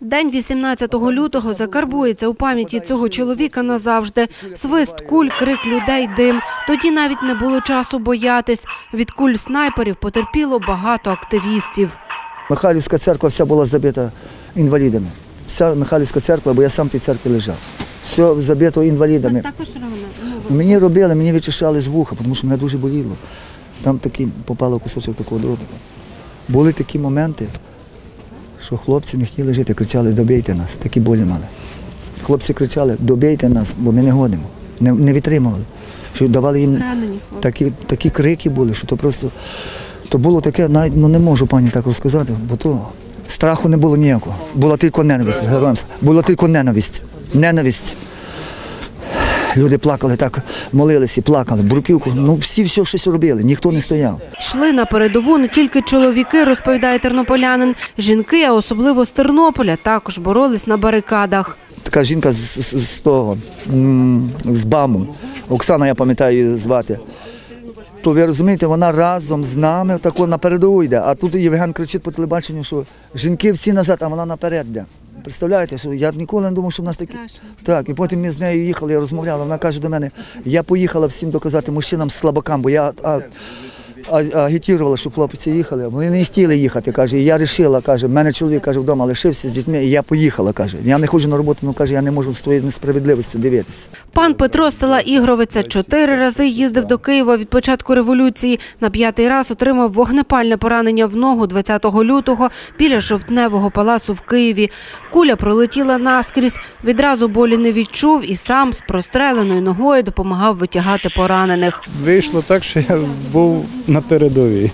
День 18 лютого закарбується у пам'яті цього чоловіка назавжди. Свист, куль, крик людей, дим. Тоді навіть не було часу боятись. Від куль снайперів потерпіло багато активістів. Михайлівська церква вся була забита інвалідами. Вся Михайлівська церква, бо я сам в тій церкві лежав. Все забито інвалідами. також. Мені робили, мені вичищали з вуха, тому що мене дуже боліло. Там такий попало кусочок такого дротика. Були такі моменти, що хлопці не хотіли жити, кричали, добійте нас, такі болі мали. Хлопці кричали, добійте нас, бо ми не годимо, не, не витримували. Що давали їм такі, такі крики були, що то просто то було таке, навіть ну, не можу пані так розказати, бо то страху не було ніякого. Була тільки ненависть. Була тільки ненависть. Ненависть. Люди плакали так, молилися, і плакали, бурківку. Ну всі все щось робили, ніхто не стояв. Йшли на передову не тільки чоловіки, розповідає тернополянин. Жінки, а особливо з Тернополя, також боролись на барикадах. Така жінка з, з, з того, з БАМу, Оксана, я пам'ятаю її звати. То ви розумієте, вона разом з нами тако на передову йде. А тут Євген кричить по телебаченню, що жінки всі назад, а вона наперед йде. Представляєте, що я ніколи не думав, що в нас такі. Так, і потім ми з нею їхали, я розмовляла. Вона каже до мене, я поїхала всім доказати мужчинам слабакам, бо я а, агітувала, щоб хлопці їхали. Вони не хотіли їхати. Каже, і я вирішила, каже, в мене чоловік каже, вдома лишився з дітьми, і я поїхала. каже. Я не ходжу на роботу, ну каже, я не можу з твоєї несправедливості дивитися. Пан Петро з села Ігровиця чотири рази їздив до Києва від початку революції. На п'ятий раз отримав вогнепальне поранення в ногу 20 лютого біля жовтневого палацу в Києві. Куля пролетіла наскрізь. Відразу болі не відчув і сам з простреленою ногою допомагав витягати поранених. Вийшло так, що я був на передовій.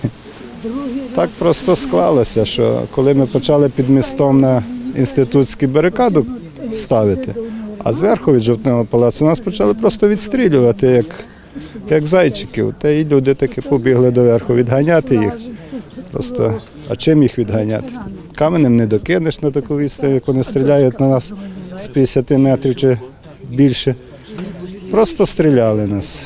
Так просто склалося, що коли ми почали під містом на інститутську барикаду ставити, а зверху від жовтного палацу нас почали просто відстрілювати, як, як зайчиків. Та і люди таки побігли доверху відганяти їх. Просто, а чим їх відганяти? Каменем не докинеш на таку відстань, як вони стріляють на нас з 50 метрів чи більше. Просто стріляли нас.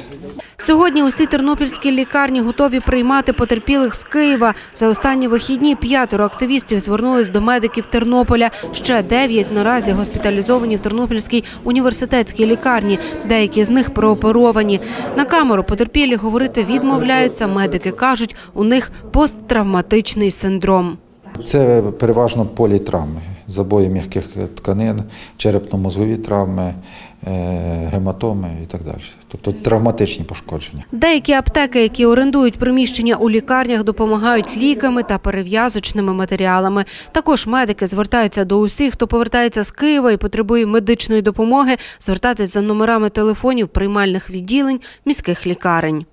Сьогодні усі тернопільські лікарні готові приймати потерпілих з Києва. За останні вихідні п'ятеро активістів звернулись до медиків Тернополя. Ще дев'ять наразі госпіталізовані в Тернопільській університетській лікарні. Деякі з них прооперовані. На камеру потерпілі говорити відмовляються. Медики кажуть, у них посттравматичний синдром. Це переважно політравми, забої м'яких тканин, черепно-мозгові травми, е, гематоми і так далі. Тобто травматичні пошкодження. Деякі аптеки, які орендують приміщення у лікарнях, допомагають ліками та перев'язочними матеріалами. Також медики звертаються до усіх, хто повертається з Києва і потребує медичної допомоги, звертатись за номерами телефонів приймальних відділень міських лікарень.